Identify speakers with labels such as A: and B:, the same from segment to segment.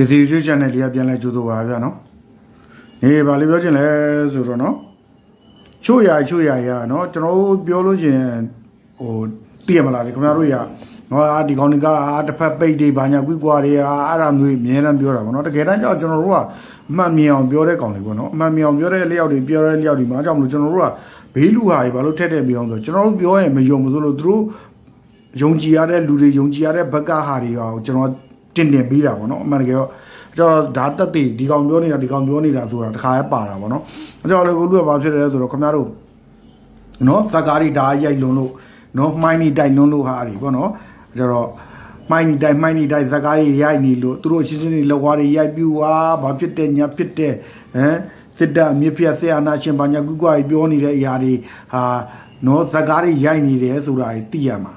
A: ကစီရွှေ channel လေးကပြန်လဲကြိုးဆိုပါဗျာနော်နေပါလေပြောချင်လဲဆိုတော့နော်ချို့ရချို့ရရနော်ကျွန်တော်တို့ပြောလို့ချင်းဟိုတည်ရမလားလေခင်ဗျားတို့ရနော်အာဒီကောင်တွေကအာတစ်ဖက်ပိတ်တွေဘာညာကွီကွာတွေအာအဲ့ဒါမျိုးအများတန်းပြောတာပေါ့နော်တကယ်တမ်းကျတော့ကျွန်တော်တို့ကအမှန်မြင်အောင်ပြောတဲ့ကောင်တွေပေါ့နော်အမှန်မြင်အောင်ပြောတဲ့လျှောက်တွေပြောတဲ့လျှောက်တွေမှာအကြောင်းမလို့ကျွန်တော်တို့ကဘေးလူဟာတွေဘာလို့ထက်တဲ့ပြောအောင်ဆိုကျွန်တော်တို့ပြောရင်မယုံမစိုးလို့သူတို့ယုံကြည်ရတဲ့လူတွေယုံကြည်ရတဲ့ဘက်ကဟာတွေရောကျွန်တော် တင်တင်ပေးတာပေါ့နော်အမှန်တကယ်တော့ကျွန်တော်ဒါတက်တည်ဒီကောင်ပြောနေတာဒီကောင်ပြောနေတာဆိုတာတခါရဲပါတာပေါ့နော်ကျွန်တော်လည်းကိုလူကဘာဖြစ်လဲဆိုတော့ခင်ဗျားတို့နော်ဇက်ကားတွေဒါရိုက်လွန်လို့နော်မှိုင်းနေတိုက်လွန်လို့ဟာတွေပေါ့နော်ကျွန်တော်မှိုင်းနေတိုက်မှိုင်းနေတိုက်ဇက်ကားတွေရိုက်နေလို့သူတို့အချင်းချင်းတွေလောက်ွားတွေရိုက်ပြူွာဘာဖြစ်တဲ့ညာဖြစ်တဲ့ဟမ်စစ်တပ်အမြင့်ပြတ်ဆရာနာရှင်ဘာညာကုကွာကြီးပြောနေတဲ့အရာတွေဟာနော်ဇက်ကားတွေရိုက်နေတယ်ဆိုတာတွေသိရမှာ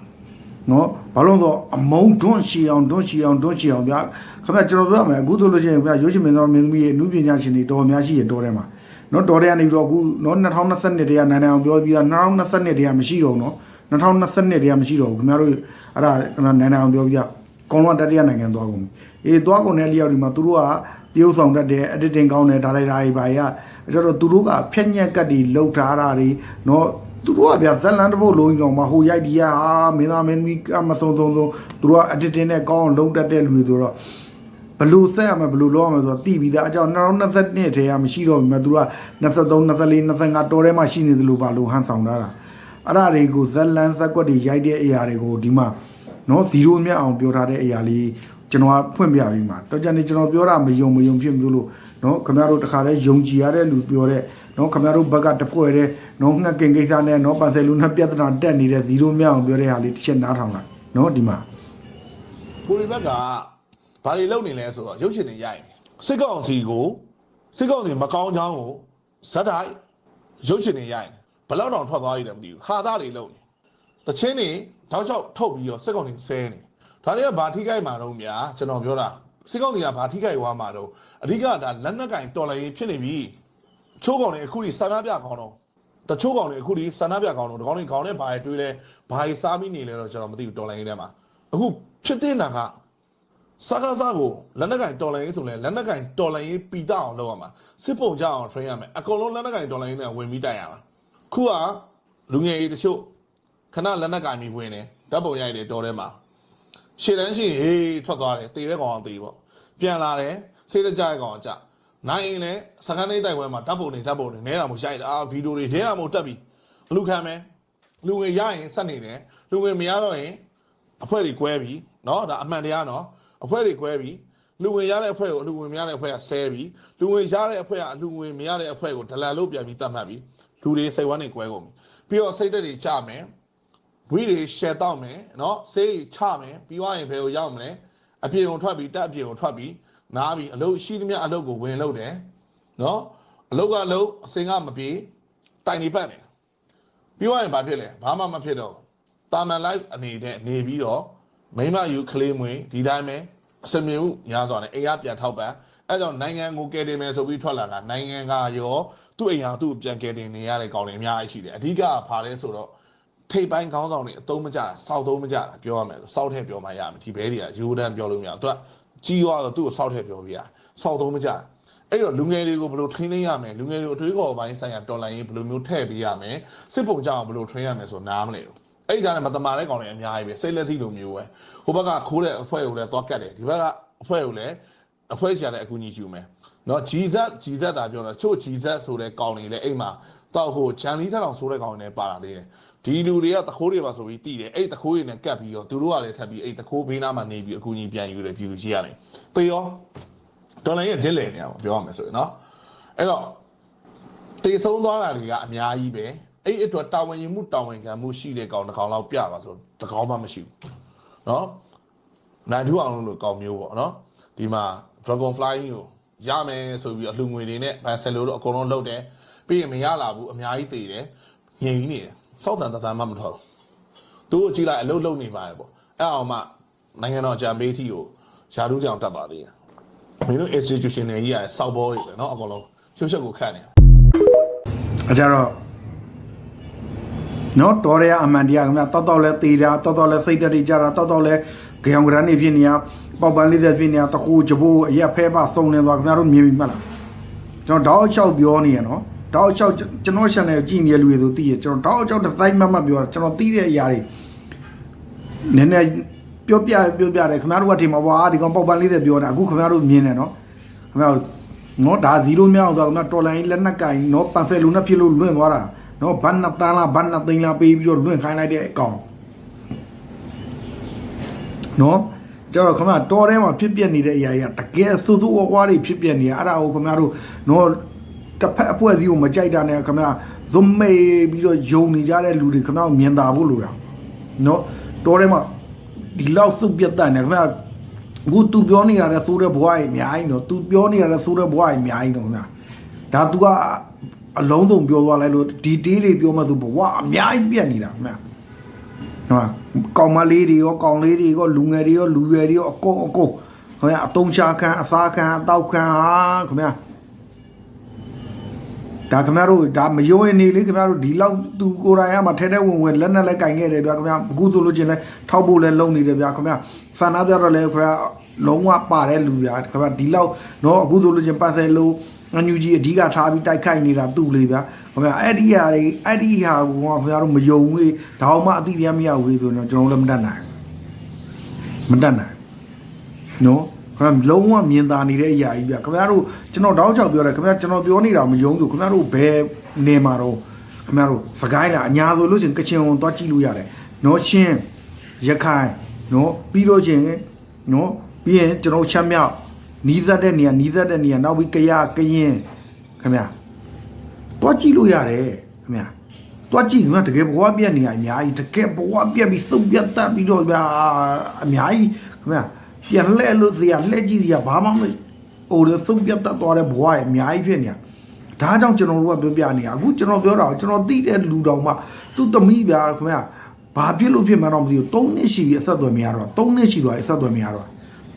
A: နော်ဘာလို့လဲဆိုတော့အမုံတွန်းရှီအောင်တွန်းရှီအောင်တွန်းရှီအောင်ဗျာခင်ဗျာကျွန်တော်ပြောရမယ်အခုဆိုလို့ရှိရင်ဗျာရုပ်ရှင်မင်းသားမင်းသမီးရဲ့အမှုပညာရှင်တွေတော်များရှိရတော်ထဲမှာနော်တော်ထဲကနေပြီးတော့အခုနော်2022တည်းကနိုင်နိုင်အောင်ပြောပြီးတော့2022တည်းကမရှိတော့ဘူးနော်2022တည်းကမရှိတော့ဘူးခင်ဗျားတို့အဲ့ဒါခင်ဗျာနိုင်နိုင်အောင်ပြောပြီးတော့ကောင်းလုံးတတိယနိုင်ငံသွားကုန်ပြီအေးသွားကုန်တဲ့လျောက်ဒီမှာသူတို့ကတရုပ်ဆောင်တတ်တယ် editing ကောင်းတယ်ဒါလိုက်တာတွေပါရအဲ့တော့သူတို့ကဖြက်ညက်ကတ်တွေလှုပ်ထားတာတွေနော် သူတို့ကဗျာဇက်လန်တစ်ပုတ်လုံးကြီးတော့မဟိုရိုက်ဒီယာဟာမင်းသားမင်းမီကမဆုံးဆုံးဆုံးသူတို့က editing နဲ့ကောင်းအောင်လုံးတက်တဲ့လူတွေဆိုတော့ဘလို့ဆက်ရမယ်ဘလို့လုပ်ရမယ်ဆိုတော့တိပြီးသားအကြောင်း2022ထဲကမရှိတော့ဘူးမြတ်သူက23 24 25တော်ထဲမှာရှိနေသလိုပါလို့ဟန်ဆောင်ထားတာအဲ့ဒါတွေကိုဇက်လန်ဇက်ကွက်တွေရိုက်တဲ့အရာတွေကိုဒီမှာနော်0မြတ်အောင်ပြောထားတဲ့အရာလေး ကျွန်တော်ကဖွင့်ပြပြီးမှာတော့ကြနေကျွန်တော်ပြောတာမယုံမယုံဖြစ်မျိုးလို့နော်ခင်ဗျားတို့တခါတည်းယုံကြည်ရတဲ့လူပြောတဲ့နော်ခင်ဗျားတို့ဘက်ကတပွဲတဲ့နော်ငှက်ကင်ကိစ္စနဲ့နော်ပန်ဆယ်လူနဲ့ပြဿနာတက်နေတဲ့0မြတ်အောင်ပြောတဲ့ဟာလေးတစ်ချက်နားထောင်လိုက်နော်ဒီမှာ
B: ကိုရီဘက်ကဘာတွေလုပ်နေလဲဆိုတော့ရုပ်ရှင်တွေရိုက်နေစစ်ကောင်စီကိုစစ်ကောင်စီမကောင်းချောင်းကိုဇက်တိုက်ရုပ်ရှင်တွေရိုက်နေဘယ်လောက်တောင်ထွက်သွားရည်တယ်မသိဘူးဟာသားတွေလုပ်နေတချင်းတွေတောက်လျှောက်ထုတ်ပြီးတော့စစ်ကောင်စီဆဲနေ ဒါတွေကဘာထိခိုက်မှာတော့များကျွန်တော်ပြောတာစစ်ကောင်စီကဘာထိခိုက်သွားမှာတော့အဓိကဒါလက်နက်ကင်တော်လည်းဖြစ်နေပြီချိုးကောင်တွေအခုဒီဆန္ဒပြကောင်းတော့တချို့ကောင်တွေအခုဒီဆန္ဒပြကောင်းတော့ဒီကောင်တွေခေါင်းနဲ့ဘာတွေတွေးလဲဘာတွေစားပြီးနေလဲတော့ကျွန်တော်မသိဘူးတော်လည်းရေးထဲမှာအခုဖြစ်တဲ့နာကစားကားစားကိုလက်နက်ကင်တော်လိုင်းရေးဆိုလဲလက်နက်ကင်တော်လိုင်းရေးပီတအောင်လုပ်ရမှာစစ်ပုံကြအောင် train ရမယ်အကုန်လုံးလက်နက်ကင်တော်လိုင်းရေးနဲ့ဝင်ပြီးတိုက်ရမှာခုကလူငယ်ရေးတချို့ခဏလက်နက်ကင်ပြီးဝင်တယ်ဓာတ်ပုံရိုက်တယ်တော်ထဲမှာ ရှေ့တန်းရှိရင်ဟေးထွက်သွားတယ်တေတဲ့ကောင်အောင်တေပေါ့ပြန်လာတယ်စိတ်တကြတဲ့ကောင်အောင်ကြနိုင်ရင်လည်းစကန်နေတိုက်ပွဲမှာဓာတ်ပုံတွေဓာတ်ပုံတွေနဲတာမို့ရိုက်တာအာဗီဒီယိုတွေနဲတာမို့တက်ပြီးလူခံမယ်လူငယ်ရရင်ဆက်နေတယ်လူငယ်မရတော့ရင် အဖွဲ့တွေကွဲပြီเนาะဒါအမှန်တရားเนาะအဖွဲ့တွေကွဲပြီလူဝင်ရတဲ့အဖွဲ့ကိုအလူဝင်မရတဲ့အဖွဲ့ကဆဲပြီလူဝင်ရတဲ့အဖွဲ့ကအလူဝင်မရတဲ့အဖွဲ့ကိုဒလန်လို့ပြန်ပြီးတတ်မှတ်ပြီလူတွေစိတ်ဝမ်းတွေကွဲကုန်ပြီပြီးတော့စိတ်သက်တွေချမယ် ဝီတွေရှယ်တောက်မယ်နော်ဆေးချမယ်ပြီးသွားရင်ဘယ်ကိုရောက်မလဲအပြင်ကိုထွက်ပြီးတက်အပြင်ကိုထွက်ပြီးနားပြီးအလုပ်ရှိသမျှအလုပ်ကိုဝင်လုပ်တယ်နော်အလုပ်ကအလုပ်အစင်ကမပြေတိုင်နေပတ်တယ်ပြီးသွားရင်ဘာဖြစ်လဲဘာမှမဖြစ်တော့တာမန်လိုက်အနေနဲ့နေပြီးတော့မိမယူကလေးမွေဒီတိုင်းပဲအစမြင်မှုများစွာနဲ့အိမ်ရပြန်ထောက်ပံ့အဲကြောင့်နိုင်ငံကိုကယ်တင်မယ်ဆိုပြီးထွက်လာတာနိုင်ငံကရောသူ့အိမ်ဟာသူ့ကိုပြန်ကယ်တင်နေရတဲ့ကောင်တွေအများကြီးရှိတယ်အဓိကကဘာလဲဆိုတော့ ထိပ်ပိုင်းခေါင်းဆောင်တွေအသုံးမကျတာစောက်သုံးမကျတာပြောရမယ်ဆိုစောက်ထည့်ပြောမှရမယ်ဒီဘဲတွေကယူဒန်ပြောလို့မရဘူးသူကကြီးသွားတော့သူ့ကိုစောက်ထည့်ပြောပြရစောက်သုံးမကျတာအဲ့တော့လူငယ်တွေကိုဘယ်လိုထိန်းသိမ်းရမယ်လူငယ်တွေကိုအတွေးခေါ်ပိုင်းဆိုင်ရာတော်လိုင်းရေးဘယ်လိုမျိုးထည့်ပေးရမယ်စစ်ပုံကြောင်ဘယ်လိုထိန်းရမယ်ဆိုနားမလဲဘူးအဲ့ဒီကြားထဲမှာတမာတဲ့ကောင်တွေအများကြီးပဲစိတ်လက်စီလိုမျိုးပဲဟိုဘက်ကခိုးတဲ့အဖွဲ့ကိုလည်းသွားကတ်တယ်ဒီဘက်ကအဖွဲ့ကိုလည်းအဖွဲ့ချရတဲ့အကူအညီယူမယ်နော်ဂျီဇက်ဂျီဇက်တာပြောတာချို့ဂျီဇက်ဆိုတဲ့ကောင်တွေလည်းအိမ်မှာတောက်ဟိုဂျန်လီထက်အောင်ဆိုတဲ့ကောင်တွေလည်းပါလာသေးတယ် ဒီလူတွေကတခိုးတွေပါဆိုပြီးတည်တယ်အဲ့တခိုးတွေနဲ့ကပ်ပြီးတော့သူတို့ကလည်းထပ်ပြီးအဲ့တခိုးဘေးနားမှာနေပြီးအကူအညီပြန်ယူတယ်ပြည်သူကြီးရတယ်သေရောဒေါ်လာရဲ့ဒက်လေနေရပါပြောရမယ်ဆိုရင်နော်အဲ့တော့တေဆုံးသွားတာတွေကအများကြီးပဲအဲ့အတွက်တာဝန်ယူမှုတာဝန်ခံမှုရှိတဲ့ကောင်တစ်ကောင်လောက်ပြပါဆိုတစ်ကောင်မှမရှိဘူးနော်နိုင်သူအောင်လို့ကောင်မျိုးပေါ့နော်ဒီမှာ Dragon Flying ကိုရမယ်ဆိုပြီးအလှငွေတွေနဲ့ဘန်ဆယ်လိုတို့အကုန်လုံးလုပ်တယ်ပြီးရင်မရလာဘူးအများကြီးတည်တယ်ငြိမ်နေတယ် စောက်တန်တန်မှမထောက်သူ့ကိုကြည့်လိုက်အလုပ်လုပ်နေပါရဲ့ပေါ့အဲ့အောင်မှနိုင်ငံတော်ဂျမ်ဘေးထီကိုယာဒူးကြောင်တက်ပါသေးတယ် မင်းတို့ institution တွေကြီးရစောက်ဘောတွေပဲเนาะအကုန်လုံးရှုပ်ရှုပ်ကိုခတ်နေ
A: အကြတော့နော်တော်ရရအမှန်တရားခင်ဗျာတောက်တောက်လဲသေးတာတောက်တောက်လဲစိတ်တက်တွေကြတာတောက်တောက်လဲကြောင်ကရန်နေဖြစ်နေရပ ပေါက်ပန်း40ပြည့်နေတာတခုကြဘိုးအရက်ဖဲပါစုံနေသွားခင်ဗျားတို့မြင်ပြီမလားကျွန်တော်တောက်ချောက်ပြောနေရနော် တောက်ချောက်ကျွန်တော် channel ကြည့်နေတဲ့လူတွေဆိုသိရကျွန်တော်တောက်ချောက်တစ်တိုင်းမှတ်မှတ်ပြောတာကျွန်တော်သိတဲ့အရာတွေနည်းနည်းပြောပြပြောပြတယ်ခင်ဗျားတို့ကဒီမှာဝါဒီကောင်ပေါက်ပန်း40ပြောနေအခုခင်ဗျားတို့မြင်တယ်နော်ခင်ဗျားတို့နော်ဒါ0မြောက်ဆိုတော့ခင်ဗျားတော်လိုင်းလက်နက်ကင်နော်ပန်ဆယ်လူနဲ့ဖြစ်လို့လွင့်သွားတာနော်ဘန်နှစ်တန်းလားဘန်နှစ်သိန်းလားပေးပြီးတော့လွင့်ခိုင်းလိုက်တဲ့အကောင်နော်ကျတော့ခမတော်ထဲမှာဖြစ်ပြနေတဲ့အရာကြီးကတကယ်ဆူဆူဝါးဝါးတွေဖြစ်ပြနေရအဲ့ဒါကိုခမတို့နော် တစ်ဖက်အဖွဲ့အစည်းကိုမကြိုက်တာနဲ့ခမဇွမ်မေပြီးတော့ယုံနေကြတဲ့လူတွေခမမြင်တာဖို့လိုတာနော်တော်ထဲမှာဒီလောက်စုပြတ်တဲ့နဲ့ခမအခုသူပြောနေရတဲ့ဆိုးတဲ့ဘွားကြီးအများကြီးနော်သူပြောနေရတဲ့ဆိုးတဲ့ဘွားကြီးအများကြီးနော်ခင်ဗျာဒါ तू ကအလုံးစုံပြောသွားလိုက်လို့ဒီတေးတွေပြောမှဆိုဘွားအများကြီးပြတ်နေတာခင်ဗျာဟာကောင်မလေးတွေရောကောင်လေးတွေရောလူငယ်တွေရောလူရွယ်တွေရောအကုန်အကုန်ခင်ဗျာအတုံးချခံအစားခံအတောက်ခံဟာခင်ဗျာ ဒါခင်ဗျားတို့ဒါမယုံရင်နေလေခင်ဗျားတို့ဒီလောက်သူကိုယ်တိုင်ကမှထဲထဲဝင်ဝင်လက်နဲ့လည်းကင်ခဲ့တယ်ဗျာခင်ဗျာအခုဆိုလို့ချင်းလဲထောက်ဖို့လဲလုံနေတယ်ဗျာခင်ဗျာဆန္ဒပြတော့လဲခင်ဗျာလုံးဝပါတဲ့လူဗျာခင်ဗျာဒီလောက်တော့အခုဆိုလို့ချင်းပတ်ဆယ်လို့အန်ယူဂျီအဓိကထားပြီးတိုက်ခိုက်နေတာသူ့လေဗျာခင်ဗျာအဲ့ဒီဟာတွေအဲ့ဒီဟာကိုခင်ဗျားတို့မယုံဝေးဒါမှမအတိတရားမရဝေးဆိုတော့ကျွန်တော်လည်းမတတ်နိုင်ဘူးမတတ်နိုင်ဘူးနော် ခင်ဗျာလုံးဝမြင်သာနေတဲ့အရာကြီးဗျခင်ဗျားတို့ကျွန်တော်တောက်ချောက်ပြောတယ်ခင်ဗျာကျွန်တော်ပြောနေတာမယုံဆိုခင်ဗျားတို့ဘယ်နေမှာတော့ခင်ဗျားတို့စကိုင်းလားအညာဆိုလို့ချင်းကချင်ဝင်သွားကြည့်လို့ရတယ်နော်ရှင်းရခိုင်နော်ပြီးလို့ချင်းနော်ပြီးရင်ကျွန်တော်ချမ်းမြောက်နီးစပ်တဲ့နေရာနီးစပ်တဲ့နေရာနောက်ပြီးကရကရင်ခင်ဗျာသွားကြည့်လို့ရတယ်ခင်ဗျာသွားကြည့်ခင်ဗျာတကယ်ဘဝပြက်နေရအများကြီးတကယ်ဘဝပြက်ပြီးစုပ်ပြတ်တတ်ပြီးတော့ဗျာအများကြီးခင်ဗျာ ပြန်လှဲ့လို့စရာလှဲ့ကြည့်စရာဘာမှမဟိုလေစုပ်ပြတ်တတ်သွားတဲ့ဘဝရဲ့အများကြီးဖြစ်နေတာဒါကြောင့်ကျွန်တော်တို့ကပြောပြနေတာအခုကျွန်တော်ပြောတာကိုကျွန်တော်သိတဲ့လူတော်မှသူ့သမီးဗျာခင်ဗျာဘာဖြစ်လို့ဖြစ်မှန်းတော့မသိဘူး၃နှစ်ရှိပြီအဆက်အသွယ်မရတော့၃နှစ်ရှိသွားပြီအဆက်အသွယ်မရတော့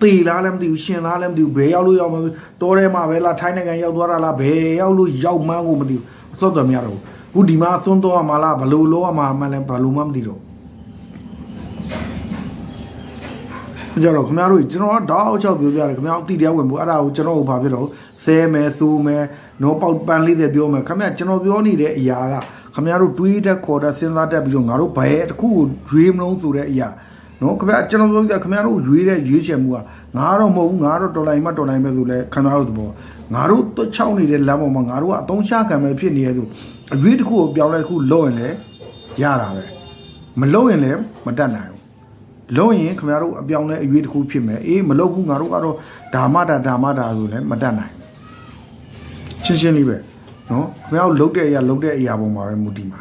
A: တေလားလည်းမသိဘူးရှင်လားလည်းမသိဘူးဘယ်ရောက်လို့ရောက်မလဲတောထဲမှာပဲလားထိုင်းနိုင်ငံရောက်သွားတာလားဘယ်ရောက်လို့ရောက်မှန်းကိုမသိဘူးအစောတော်မရတော့ဘူးအခုဒီမှာသွန်းတော့မှာလားဘလို့လောရမှာမှလည်းဘလို့မှမသိတော့ ကြတော့ခင်ဗျားတို့ကျွန်တော်တောက်ချောက်ပြောပြတယ်ခင်ဗျားတို့တိတရားဝင်ဖို့အဲ့ဒါကိုကျွန်တော်ဟိုဘာဖြစ်တော့ဆဲမယ်စိုးမယ်နော်ပေါက်ပန်းလေးတွေပြောမယ်ခင်ဗျာကျွန်တော်ပြောနေတဲ့အရာကခင်ဗျားတို့တွေးတဲ့ခေါ်တဲ့စဉ်းစားတတ်ပြီးတော့ငါတို့ဘယ်တစ်ခုကိုရွေးမလို့ဆိုတဲ့အရာနော်ခင်ဗျာကျွန်တော်ပြောပြခင်ဗျားတို့ရွေးတဲ့ရွေးချယ်မှုကငါတော့မဟုတ်ဘူးငါတော့တော်လိုင်းမတော်လိုင်းပဲဆိုလဲခင်ဗျားတို့သဘောငါတို့တွတ်ချောင်းနေတဲ့လမ်းပေါ်မှာငါတို့ကအတုံးချခံပဲဖြစ်နေရဆိုအရွေးတစ်ခုကိုပြောင်းလဲတစ်ခုလုပ်ရင်လည်းရတာပဲမလုပ်ရင်လည်းမတတ်နိုင်ဘူး လုံးရင်ခင်ဗျားတို့အပြောင်းလဲအရွေးတစ်ခုဖြစ်မယ်အေးမလုပ်ဘူးငါတို့ကတော့ဓမ္မတာဓမ္မတာဆိုလည်းမတတ်နိုင်ရှင်းရှင်းလေးပဲနော်ခင်ဗျားတို့လုပ်တဲ့အရာလုပ်တဲ့အရာပုံမှာပဲမူတည်မှာ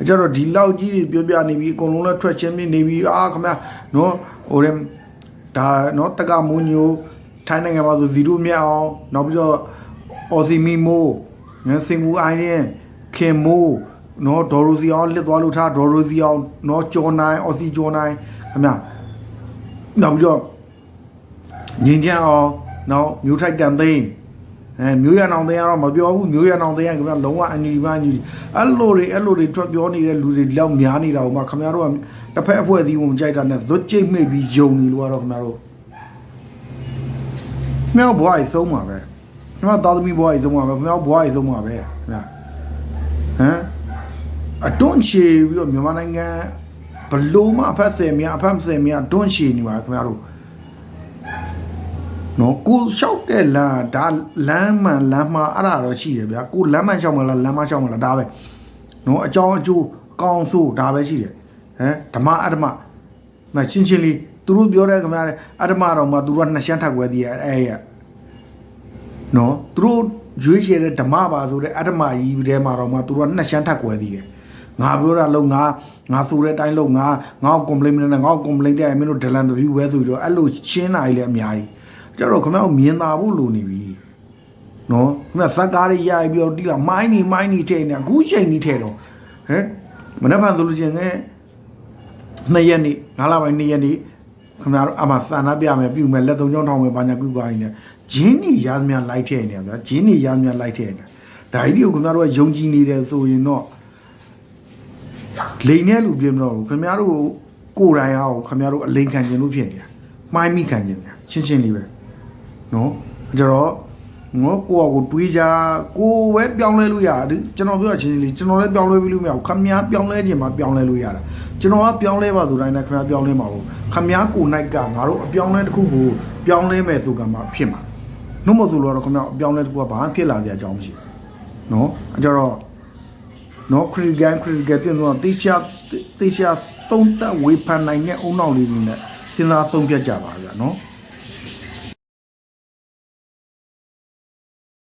A: အကြတော့ဒီလောက်ကြီးတွေပြောပြနေပြီအကုန်လုံးလည်းထွက်ချင်းနေပြီအာခင်ဗျာနော်ဟိုရင်ဒါနော်တက္ကမွန်ညိုထိုင်းနိုင်ငံမှာဆို0မြတ်အောင်နောက်ပြီးတော့အော်စီမီမိုငါစင်ကူအိုင်းရင်ခင်မိုး နော်ဒေါ်ရိုစီအောင်လစ်သွားလို့ထားဒေါ်ရိုစီအောင်နော်ကျော်နိုင်အော်စီကျော်နိုင်ခင်ဗျာနောက်ပြီးတော့ငင်းချမ်းအောင်နောက်မျိုးထိုက်တန်သိန်းအဲမျိုးရနောင်သိန်းကတော့မပြောဘူးမျိုးရနောင်သိန်းကခင်ဗျာလုံးဝအညီပါညီအဲ့လိုတွေအဲ့လိုတွေထွက်ပြောနေတဲ့လူတွေလောက်များနေတာဟိုမှာခင်ဗျားတို့ကတစ်ဖက်အဖွဲ့အစည်းကိုမကြိုက်တာနဲ့ဇွတ်ကျိတ်မိတ်ပြီးယုံနေလို့ကတော့ခင်ဗျားတို့မြောက်ဘွားကြီးဆုံးပါပဲခင်ဗျားသားသမီးဘွားကြီးဆုံးပါပဲခင်ဗျားဘွားကြီးဆုံးပါပဲခင်ဗျာဟမ် အတွန်းချေပြီးတော့မြန်မာနိုင်ငံဘလို့မှအဖက်ဆယ်များအဖက်ဆယ်များတွန်းချေနေပါခင်ဗျားတို့နော်ကိုလျှောက်တဲ့လမ်းဒါလမ်းမှန်လမ်းမှာအဲ့ဒါတော့ရှိတယ်ဗျာကိုလမ်းမှန်လျှောက်မလားလမ်းမလျှောက်မလားဒါပဲနော်အကြောင်းအကျိုးကောင်းဆိုးဒါပဲရှိတယ်ဟမ်ဓမ္မအဓမ္မမချင်းချင်းလေးသူတို့ပြောတဲ့ခင်ဗျားတဲ့အဓမ္မတော့မှသူတို့ကနှစ်ရှမ်းထပ်ွယ်သေးရဲ့အဲ့ရနော်သူတို့ရွေးချယ်တဲ့ဓမ္မပါဆိုတဲ့အဓမ္မကြီးတဲမှာတော့မှသူတို့ကနှစ်ရှမ်းထပ်ွယ်သေးတယ် ငါပြောတာလုံးငါငါဆိုတဲ့အတိုင်းလုံးငါငါ့ကို complain မနဲ့ငါ့ကို complain တဲ့မင်းတို့ Dylan review ပဲဆိုပြီးတော့အဲ့လိုရှင်းတာကြီးလည်းအများကြီးကျတော့ခင်ဗျားတို့မြင်သာဖို့လိုနေပြီနော်ခင်ဗျားဇက်ကားတွေရိုက်ပြီးတော့တီးလာမိုင်းနေမိုင်းနေထဲနေအခုချိန်နေထဲတော့ဟမ်မနေ့ကဆိုလို့ချင်းငယ်နှစ်ရက်နေ့ငါးလပိုင်းနှစ်ရက်နေ့ခင်ဗျားတို့အမသန္တာပြမယ်ပြုမယ်လက်သုံးချောင်းထောင်မယ်ဘာညာကုပါရင်လည်းဂျင်းနီရမ်းများလိုက်ထဲနေဗျာဂျင်းနီရမ်းများလိုက်ထဲနေဒါကြီးကိုခင်ဗျားတို့ကယုံကြည်နေတယ်ဆိုရင်တော့ လိန်တဲ့လူပြင်းမတော့ဘူးခင်ဗျားတို့ကိုယ်တိုင်အောင်ခင်ဗျားတို့အလိန်ခံခြင်းလို့ဖြစ်နေတာမှိုင်းမိခံခြင်းညာရှင်းရှင်းလေးပဲနော်ကြတော့ငေါကိုယ့်အကိုတွေးကြကိုယ်ပဲပြောင်းလဲလို့ရတယ်ကျွန်တော်ပြောတာရှင်းရှင်းလေးကျွန်တော်လည်းပြောင်းလဲပြီးလို့မရဘူးခမည်းပြောင်းလဲခြင်းမှာပြောင်းလဲလို့ရတာကျွန်တော်ကပြောင်းလဲပါဆိုတိုင်းလည်းခမည်းပြောင်းလဲမှာဘူးခမည်းကိုယ်၌ကငါတို့အပြောင်းလဲတစ်ခုကိုပြောင်းလဲမယ်ဆိုကမှဖြစ်မှာနှုတ်မဆိုလို့တော့ခမည်းအပြောင်းလဲတစ်ခုကဘာမှဖြစ်လာစရာအကြောင်းမရှိဘူးနော်အဲကြတော့ နော်ခရီးကန်ခရီးကန်ပြင်တော့တေချာတေချာသုံးသက်ဝေဖန်နိုင်တဲ့အုံနောက်လေးတွေနဲ့စဉ်းစားဆုံးဖြတ်ကြပါဗျာနော်